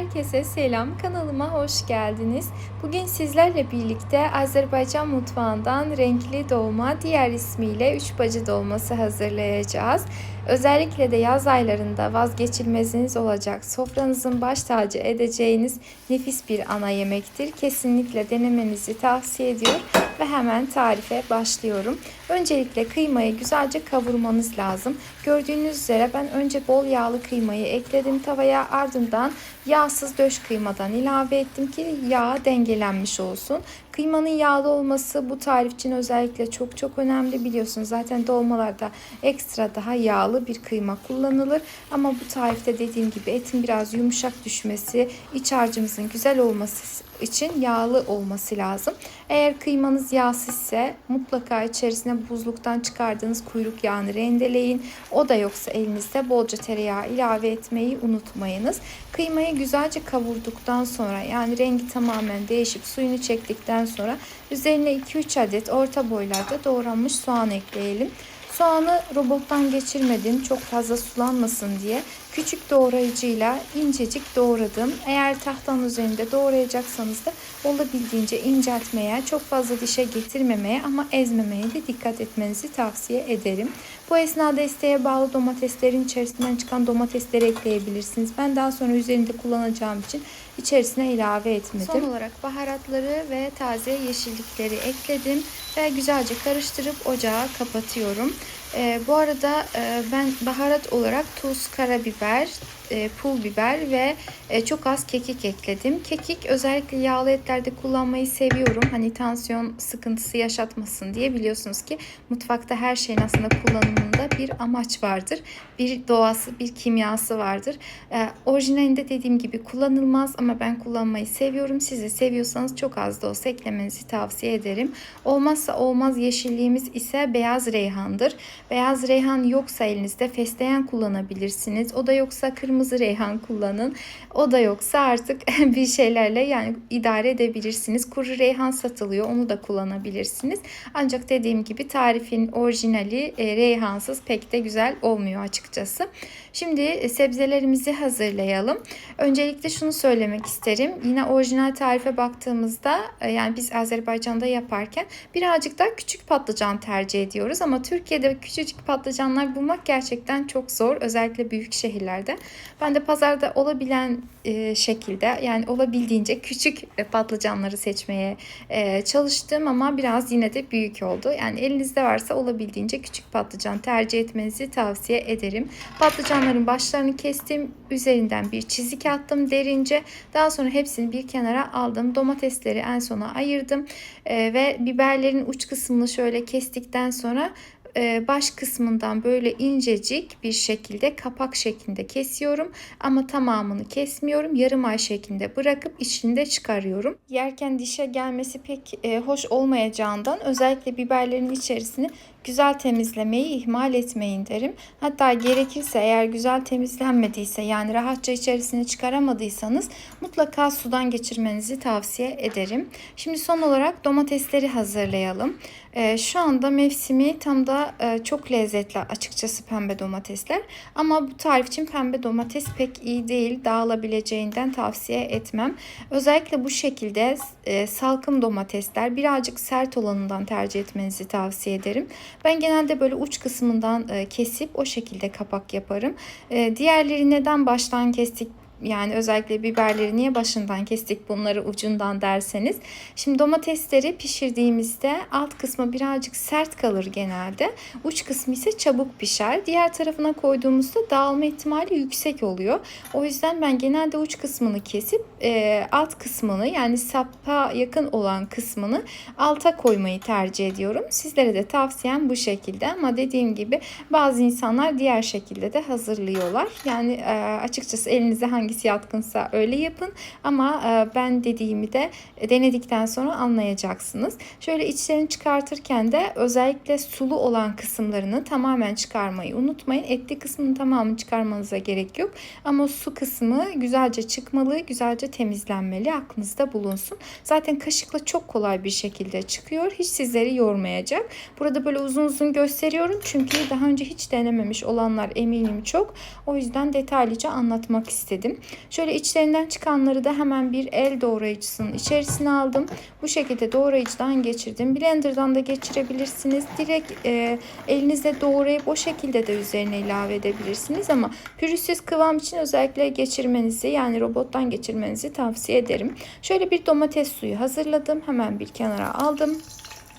Herkese selam. Kanalıma hoş geldiniz. Bugün sizlerle birlikte Azerbaycan mutfağından renkli dolma, diğer ismiyle üç bacı dolması hazırlayacağız. Özellikle de yaz aylarında vazgeçilmeziniz olacak, sofranızın baş tacı edeceğiniz nefis bir ana yemektir. Kesinlikle denemenizi tavsiye ediyor ve hemen tarife başlıyorum. Öncelikle kıymayı güzelce kavurmanız lazım. Gördüğünüz üzere ben önce bol yağlı kıymayı ekledim tavaya ardından yağsız döş kıymadan ilave ettim ki yağ dengelenmiş olsun. Kıymanın yağlı olması bu tarif için özellikle çok çok önemli biliyorsunuz. Zaten dolmalarda ekstra daha yağlı bir kıyma kullanılır. Ama bu tarifte dediğim gibi etin biraz yumuşak düşmesi, iç harcımızın güzel olması için yağlı olması lazım. Eğer kıymanız yağsızsa mutlaka içerisine buzluktan çıkardığınız kuyruk yağını rendeleyin. O da yoksa elinizde bolca tereyağı ilave etmeyi unutmayınız. Kıymayı güzelce kavurduktan sonra yani rengi tamamen değişip suyunu çektikten sonra üzerine 2-3 adet orta boylarda doğranmış soğan ekleyelim. Soğanı robottan geçirmedim çok fazla sulanmasın diye. Küçük doğrayıcıyla incecik doğradım. Eğer tahtanın üzerinde doğrayacaksanız da olabildiğince inceltmeye, çok fazla dişe getirmemeye ama ezmemeye de dikkat etmenizi tavsiye ederim. Bu esnada isteğe bağlı domateslerin içerisinden çıkan domatesleri ekleyebilirsiniz. Ben daha sonra üzerinde kullanacağım için içerisine ilave etmedim. Son olarak baharatları ve taze yeşillikleri ekledim ve güzelce karıştırıp ocağı kapatıyorum. Ee, bu arada e, ben baharat olarak tuz, karabiber, e, pul biber ve e, çok az kekik ekledim. Kekik özellikle yağlı etlerde kullanmayı seviyorum. Hani tansiyon sıkıntısı yaşatmasın diye biliyorsunuz ki mutfakta her şeyin aslında kullanımında bir amaç vardır. Bir doğası, bir kimyası vardır. E, orijinalinde dediğim gibi kullanılmaz ama ben kullanmayı seviyorum. Siz de seviyorsanız çok az da olsa eklemenizi tavsiye ederim. Olmazsa olmaz yeşilliğimiz ise beyaz reyhandır. Beyaz reyhan yoksa elinizde fesleğen kullanabilirsiniz. O da yoksa kırmızı reyhan kullanın. O da yoksa artık bir şeylerle yani idare edebilirsiniz. Kuru reyhan satılıyor. Onu da kullanabilirsiniz. Ancak dediğim gibi tarifin orijinali e, reyhansız pek de güzel olmuyor açıkçası. Şimdi e, sebzelerimizi hazırlayalım. Öncelikle şunu söylemek isterim. Yine orijinal tarife baktığımızda e, yani biz Azerbaycan'da yaparken birazcık daha küçük patlıcan tercih ediyoruz ama Türkiye'de küçücük patlıcanlar bulmak gerçekten çok zor. Özellikle büyük şehirlerde. Ben de pazarda olabilen e, şekilde yani olabildiğince küçük patlıcanları seçmeye çalıştım ama biraz yine de büyük oldu. Yani elinizde varsa olabildiğince küçük patlıcan tercih etmenizi tavsiye ederim. Patlıcanların başlarını kestim. Üzerinden bir çizik attım derince. Daha sonra hepsini bir kenara aldım. Domatesleri en sona ayırdım. ve biberlerin uç kısmını şöyle kestikten sonra baş kısmından böyle incecik bir şekilde kapak şeklinde kesiyorum. Ama tamamını kesmiyorum. Yarım ay şeklinde bırakıp içinde çıkarıyorum. Yerken dişe gelmesi pek hoş olmayacağından özellikle biberlerin içerisini güzel temizlemeyi ihmal etmeyin derim. Hatta gerekirse eğer güzel temizlenmediyse yani rahatça içerisine çıkaramadıysanız mutlaka sudan geçirmenizi tavsiye ederim. Şimdi son olarak domatesleri hazırlayalım. Ee, şu anda mevsimi tam da e, çok lezzetli açıkçası pembe domatesler. Ama bu tarif için pembe domates pek iyi değil. Dağılabileceğinden tavsiye etmem. Özellikle bu şekilde e, salkım domatesler birazcık sert olanından tercih etmenizi tavsiye ederim. Ben genelde böyle uç kısmından e, kesip o şekilde kapak yaparım. E, diğerleri neden baştan kestik yani özellikle biberleri niye başından kestik bunları ucundan derseniz. Şimdi domatesleri pişirdiğimizde alt kısmı birazcık sert kalır genelde. Uç kısmı ise çabuk pişer. Diğer tarafına koyduğumuzda dağılma ihtimali yüksek oluyor. O yüzden ben genelde uç kısmını kesip e, alt kısmını yani sapa yakın olan kısmını alta koymayı tercih ediyorum. Sizlere de tavsiyem bu şekilde ama dediğim gibi bazı insanlar diğer şekilde de hazırlıyorlar. Yani e, açıkçası elinize hangi hangisi yatkınsa öyle yapın. Ama e, ben dediğimi de denedikten sonra anlayacaksınız. Şöyle içlerini çıkartırken de özellikle sulu olan kısımlarını tamamen çıkarmayı unutmayın. Etli kısmını tamamını çıkarmanıza gerek yok. Ama su kısmı güzelce çıkmalı, güzelce temizlenmeli. Aklınızda bulunsun. Zaten kaşıkla çok kolay bir şekilde çıkıyor. Hiç sizleri yormayacak. Burada böyle uzun uzun gösteriyorum. Çünkü daha önce hiç denememiş olanlar eminim çok. O yüzden detaylıca anlatmak istedim. Şöyle içlerinden çıkanları da hemen bir el doğrayıcısının içerisine aldım. Bu şekilde doğrayıcıdan geçirdim. Blender'dan da geçirebilirsiniz. Direkt e, elinizle doğrayıp o şekilde de üzerine ilave edebilirsiniz ama pürüzsüz kıvam için özellikle geçirmenizi yani robottan geçirmenizi tavsiye ederim. Şöyle bir domates suyu hazırladım. Hemen bir kenara aldım.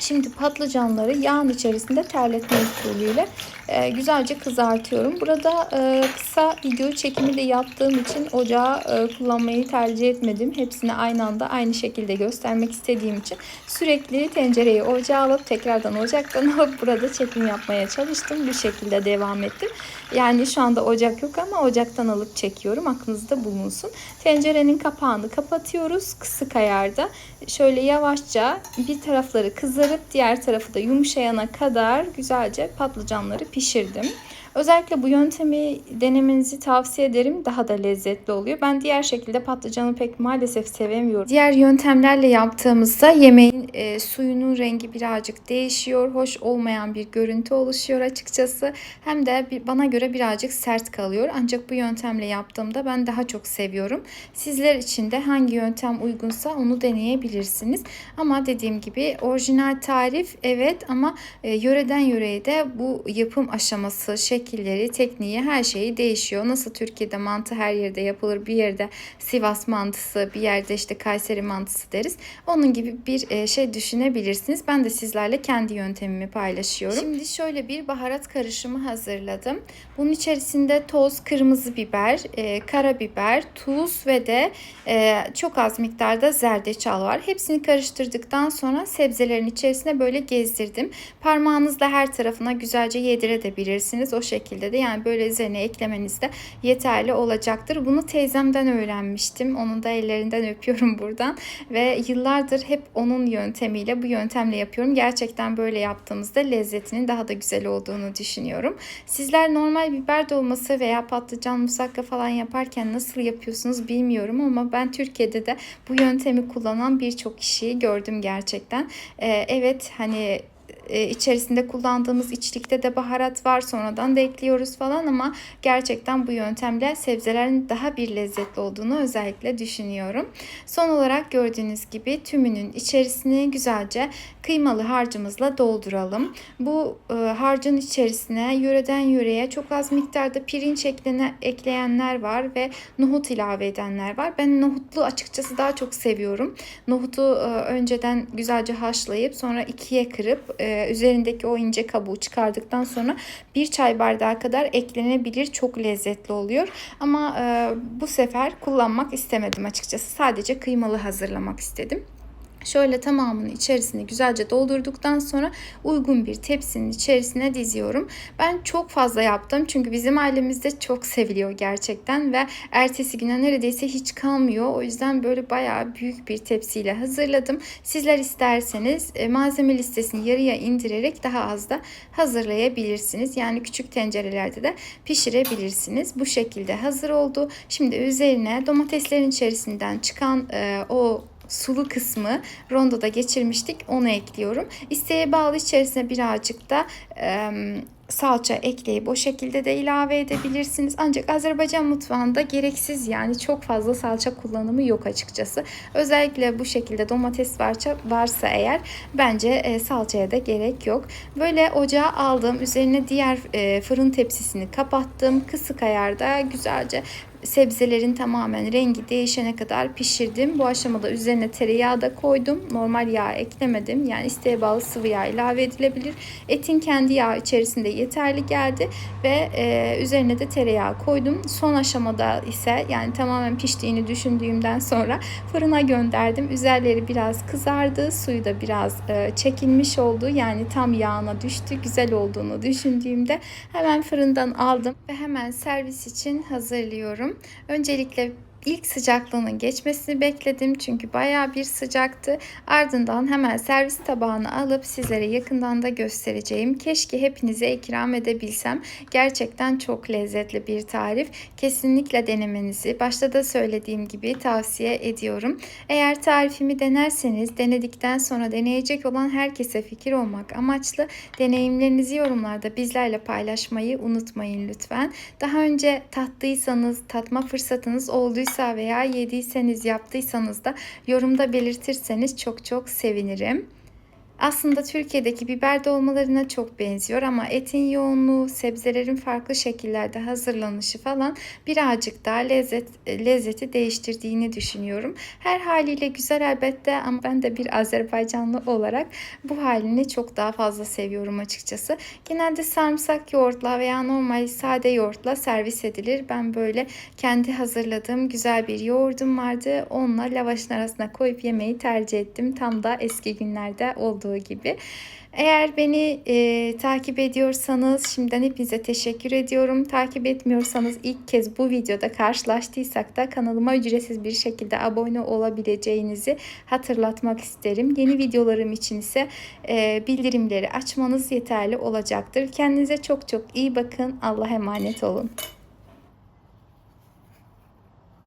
Şimdi patlıcanları yağın içerisinde terletme usulüyle e, güzelce kızartıyorum. Burada e, kısa video çekimi de yaptığım için ocağı e, kullanmayı tercih etmedim. Hepsini aynı anda aynı şekilde göstermek istediğim için sürekli tencereyi ocağa alıp tekrardan ocaktan alıp burada çekim yapmaya çalıştım. Bu şekilde devam ettim. Yani şu anda ocak yok ama ocaktan alıp çekiyorum. Aklınızda bulunsun. Tencerenin kapağını kapatıyoruz. Kısık ayarda. Şöyle yavaşça bir tarafları kızarıp diğer tarafı da yumuşayana kadar güzelce patlıcanları pişirdim. Özellikle bu yöntemi denemenizi tavsiye ederim. Daha da lezzetli oluyor. Ben diğer şekilde patlıcanı pek maalesef sevemiyorum. Diğer yöntemlerle yaptığımızda yemeğin e, suyunun rengi birazcık değişiyor. Hoş olmayan bir görüntü oluşuyor açıkçası. Hem de bir, bana göre birazcık sert kalıyor. Ancak bu yöntemle yaptığımda ben daha çok seviyorum. Sizler için de hangi yöntem uygunsa onu deneyebilirsiniz. Ama dediğim gibi orijinal tarif evet ama e, yöreden yöreye de bu yapım aşaması, şekilleri, tekniği her şeyi değişiyor. Nasıl Türkiye'de mantı her yerde yapılır. Bir yerde Sivas mantısı, bir yerde işte Kayseri mantısı deriz. Onun gibi bir e, şey düşünebilirsiniz. Ben de sizlerle kendi yöntemimi paylaşıyorum. Şimdi şöyle bir baharat karışımı hazırladım. Bunun içerisinde toz kırmızı biber, e, karabiber, tuz ve de e, çok az miktarda zerdeçal var. Hepsini karıştırdıktan sonra sebzelerin içerisine böyle gezdirdim. Parmağınızla her tarafına güzelce yedirebilirsiniz. O şekilde de yani böyle üzerine eklemeniz de yeterli olacaktır. Bunu teyzemden öğrenmiştim. Onun da ellerinden öpüyorum buradan. Ve yıllardır hep onun yöntemiyle bu yöntemle yapıyorum. Gerçekten böyle yaptığımızda lezzetinin daha da güzel olduğunu düşünüyorum. Sizler normal biber dolması veya patlıcan musakka falan yaparken nasıl yapıyorsunuz bilmiyorum ama ben Türkiye'de de bu yöntemi kullanan birçok kişiyi gördüm gerçekten. Ee, evet hani e, içerisinde kullandığımız içlikte de baharat var. Sonradan da ekliyoruz falan ama gerçekten bu yöntemle sebzelerin daha bir lezzetli olduğunu özellikle düşünüyorum. Son olarak gördüğünüz gibi tümünün içerisini güzelce kıymalı harcımızla dolduralım. Bu e, harcın içerisine yöreden yöreye çok az miktarda pirinç eklene, ekleyenler var ve nohut ilave edenler var. Ben nohutlu açıkçası daha çok seviyorum. Nohutu e, önceden güzelce haşlayıp sonra ikiye kırıp e, üzerindeki o ince kabuğu çıkardıktan sonra bir çay bardağı kadar eklenebilir. Çok lezzetli oluyor. Ama e, bu sefer kullanmak istemedim açıkçası. Sadece kıymalı hazırlamak istedim. Şöyle tamamını içerisine güzelce doldurduktan sonra uygun bir tepsinin içerisine diziyorum. Ben çok fazla yaptım çünkü bizim ailemizde çok seviliyor gerçekten ve ertesi güne neredeyse hiç kalmıyor. O yüzden böyle bayağı büyük bir tepsiyle hazırladım. Sizler isterseniz e, malzeme listesini yarıya indirerek daha az da hazırlayabilirsiniz. Yani küçük tencerelerde de pişirebilirsiniz. Bu şekilde hazır oldu. Şimdi üzerine domateslerin içerisinden çıkan e, o sulu kısmı rondoda geçirmiştik. Onu ekliyorum. İsteğe bağlı içerisine birazcık da e, salça ekleyip o şekilde de ilave edebilirsiniz. Ancak Azerbaycan mutfağında gereksiz yani çok fazla salça kullanımı yok açıkçası. Özellikle bu şekilde domates varsa, varsa eğer bence e, salçaya da gerek yok. Böyle ocağa aldım. Üzerine diğer e, fırın tepsisini kapattım. Kısık ayarda güzelce sebzelerin tamamen rengi değişene kadar pişirdim. Bu aşamada üzerine tereyağı da koydum. Normal yağ eklemedim. Yani isteğe bağlı sıvı yağ ilave edilebilir. Etin kendi yağı içerisinde yeterli geldi ve e, üzerine de tereyağı koydum. Son aşamada ise yani tamamen piştiğini düşündüğümden sonra fırına gönderdim. Üzerleri biraz kızardı. Suyu da biraz e, çekilmiş oldu. Yani tam yağına düştü. Güzel olduğunu düşündüğümde hemen fırından aldım ve hemen servis için hazırlıyorum. Öncelikle ilk sıcaklığının geçmesini bekledim çünkü bayağı bir sıcaktı. Ardından hemen servis tabağına alıp sizlere yakından da göstereceğim. Keşke hepinize ikram edebilsem. Gerçekten çok lezzetli bir tarif. Kesinlikle denemenizi başta da söylediğim gibi tavsiye ediyorum. Eğer tarifimi denerseniz denedikten sonra deneyecek olan herkese fikir olmak amaçlı deneyimlerinizi yorumlarda bizlerle paylaşmayı unutmayın lütfen. Daha önce tattıysanız, tatma fırsatınız olduysa veya yediyseniz, yaptıysanız da yorumda belirtirseniz çok çok sevinirim. Aslında Türkiye'deki biber dolmalarına çok benziyor ama etin yoğunluğu, sebzelerin farklı şekillerde hazırlanışı falan birazcık daha lezzet lezzeti değiştirdiğini düşünüyorum. Her haliyle güzel elbette ama ben de bir Azerbaycanlı olarak bu halini çok daha fazla seviyorum açıkçası. Genelde sarımsak yoğurtla veya normal sade yoğurtla servis edilir. Ben böyle kendi hazırladığım güzel bir yoğurdum vardı. Onunla lavaşın arasına koyup yemeyi tercih ettim. Tam da eski günlerde olduğu gibi. Eğer beni e, takip ediyorsanız şimdiden hepinize teşekkür ediyorum. Takip etmiyorsanız ilk kez bu videoda karşılaştıysak da kanalıma ücretsiz bir şekilde abone olabileceğinizi hatırlatmak isterim. Yeni videolarım için ise e, bildirimleri açmanız yeterli olacaktır. Kendinize çok çok iyi bakın. Allah'a emanet olun.